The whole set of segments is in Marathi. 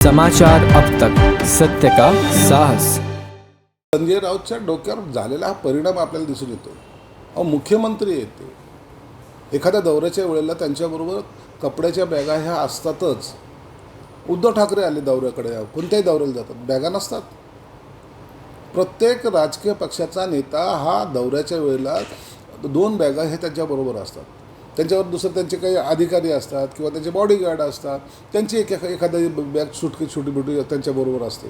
समाचार अब तक सत्य का साहस। संजय राऊतच्या डोक्यावर झालेला हा परिणाम आपल्याला दिसून येतो अहो मुख्यमंत्री येते. एखाद्या दौऱ्याच्या वेळेला त्यांच्याबरोबर कपड्याच्या बॅगा ह्या असतातच. उद्धव ठाकरे आले दौऱ्याकडे कोणत्याही दौऱ्याला जातात बॅगा नसतात. प्रत्येक राजकीय पक्षाचा नेता हा दौऱ्याच्या वेळेला दोन बॅगा हे त्यांच्याबरोबर असतात. त्यांच्यावर दुसरं त्यांचे काही अधिकारी असतात किंवा त्यांचे बॉडीगार्ड असतात त्यांची एक एखा- एखादी बॅग सुटकी छोटी मोठी त्यांच्याबरोबर असते.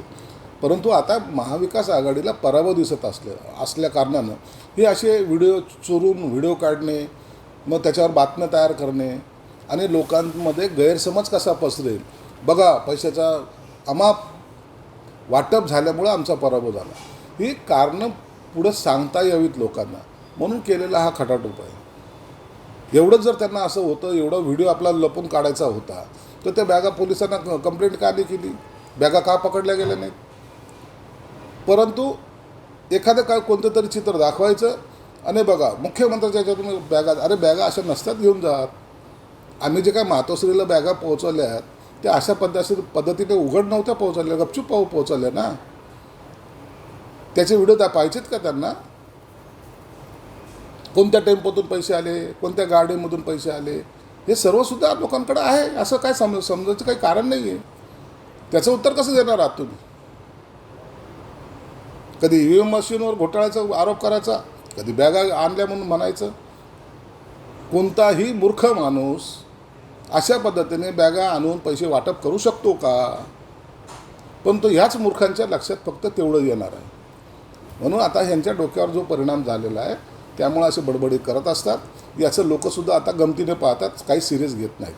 परंतु आता महाविकास आघाडीला पराभव दिसत असले असल्या कारणानं हे असे व्हिडिओ चोरून व्हिडिओ काढणे मग त्याच्यावर बातम्या तयार करणे आणि लोकांमध्ये गैरसमज कसा पसरेल? बघा पैशाचा अमाप वाटप झाल्यामुळं आमचा पराभव झाला. ही कारणं पुढं सांगता यावीत लोकांना. म्हणून केलेला हा खटाटोप आहे एवढंच जर त्यांना असं होतं एवढा व्हिडिओ आपला लपून काढायचा होता तर त्या बॅगा पोलिसांना कंप्लेंट का नाही केली? बॅगा का पकडल्या गेल्या नाहीत? परंतु एखादं काय कोणतं तरी चित्र दाखवायचं आणि बघा मुख्यमंत्र्याच्या ह्याच्यातून बॅगा अरे बॅगा अशा नसतात घेऊन जात. आम्ही जे काय मातोश्रीला बॅगा पोहोचवल्या आहेत त्या अशा पद्धती पद्धतीने उघड नव्हत्या पोहोचवल्या गपचूप पाहू पोहोचवल्या ना? त्याचे व्हिडिओ त्या पाहिजेत का त्यांना? कोणत्या टेम्पोतून पैसे आले कोणत्या गाडीमधून पैसे आले हे सर्वसुद्धा लोकांकडे आहे. असं काय समज समजायचं काही कारण नाही आहे त्याचं उत्तर कसं देणार आहात तुम्ही? कधी ई व्ही एम मशीनवर घोटाळ्याचा आरोप करायचा कधी बॅगा आणल्या म्हणून म्हणायचं. कोणताही मूर्ख माणूस अशा पद्धतीने बॅगा आणून पैसे वाटप करू शकतो का? पण तो ह्याच मूर्खांच्या लक्षात फक्त तेवढं येणार आहे. म्हणून आता ह्यांच्या डोक्यावर जो परिणाम झालेला आहे त्यामुळे असे बडबडी करत असतात. याचं लोकंसुद्धा आता गमतीने पाहतात काही सिरियस घेत नाहीत.